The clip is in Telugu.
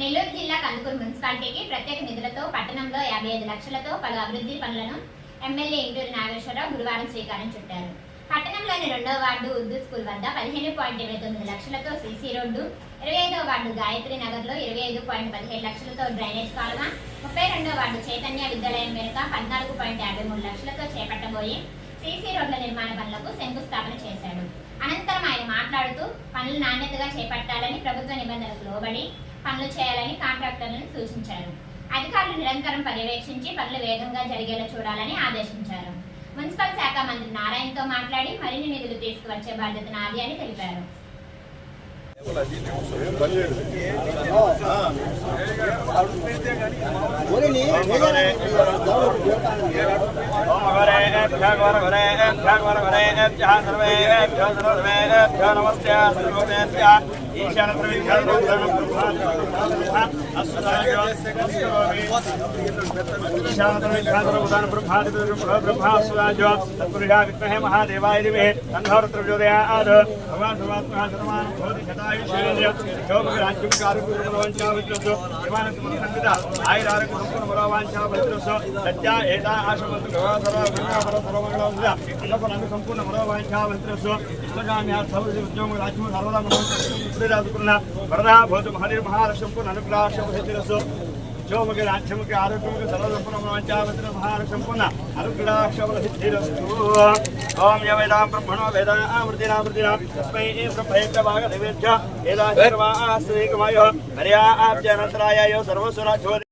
నెల్లూరు జిల్లా కందుకూరు మున్సిపాలిటీకి ప్రత్యేక నిధులతో పట్టణంలో యాభై ఐదు లక్షలతో పలు అభివృద్ధి పనులను ఎమ్మెల్యే ఇంటూరు నాగేశ్వరరావు గురువారం శ్రీకారం చుట్టారు. పట్టణంలోని రెండవ వార్డు ఉర్దూ స్కూల్ వద్ద పదిహేను పాయింట్ ఇరవై తొమ్మిది లక్షలతో సీసీ రోడ్డు ఇరవై ఐదో వార్డు గాయత్రి నగర్లో ఇరవై ఐదు పాయింట్ పదిహేడు లక్షలతో డ్రైనేజ్ కాలువ ముప్పై రెండవ వార్డు చైతన్య విద్యాలయం వెనుక పద్నాలుగు పాయింట్ యాభై మూడు లక్షలతో చేపట్టబోయే సీసీ రోడ్ల నిర్మాణ పనులకు శంకుస్థాపన చేశాడు. అనంతరం ఆయన మాట్లాడుతూ పనులు నాణ్యతగా చేపట్టాలని ప్రభుత్వ నిబంధనలకు లోబడి పనులు చేయాలని కాంట్రాక్టర్లను సూచించారు. అధికారులు నిరంతరం పర్యవేక్షించి పనులు వేగంగా జరిగేలా చూడాలని ఆదేశించారు. మున్సిపల్ శాఖ మంత్రి నారాయణతో మాట్లాడి మరిన్ని నిధులు తీసుకువచ్చే బాధ్యత నాది అని తెలిపారు. महादेवाय दिवे तन्नोरत्र प्रचोदयात् भगवान् सर्वात्मः सर्वान् भवति शतायुष्येन्द्रिय शोभराज्यं कारुकुलवञ्चावत्रसो विमानसमन्विता आयुरारोग्य सम्पूर्ण मनोवाञ्छावत्रसो सत्या एता आशमन्तु भगवासरा विमानपर सर्वमङ्गलवृदा इतपरं सम्पूर्ण मनोवाञ्छावत्रसो ఇష్టగామి సౌరజ ఉద్యోగం రాజ్యం సర్వదా మనం రాజుకున్న వరదా భోజ మహనిర్మహాలక్ష్యంకు అనుగ్రహాశంసు ఉద్యోగకి రాజ్యముకి ఆరోగ్యముకి సర్వసంపూర్ణ పంచావతిన మహాలక్ష్యంకున్న అనుగ్రహాక్షముల సిద్ధిరస్తు ఓం యవేదా బ్రహ్మణో వేదామృతినామృతినా తస్మై బ్రహ్మేత్ర భాగదేవేభ్య వేదాశర్వాస్తేకమాయ హర్యాబ్జనంతరాయ సర్వసురాజ్యోతి.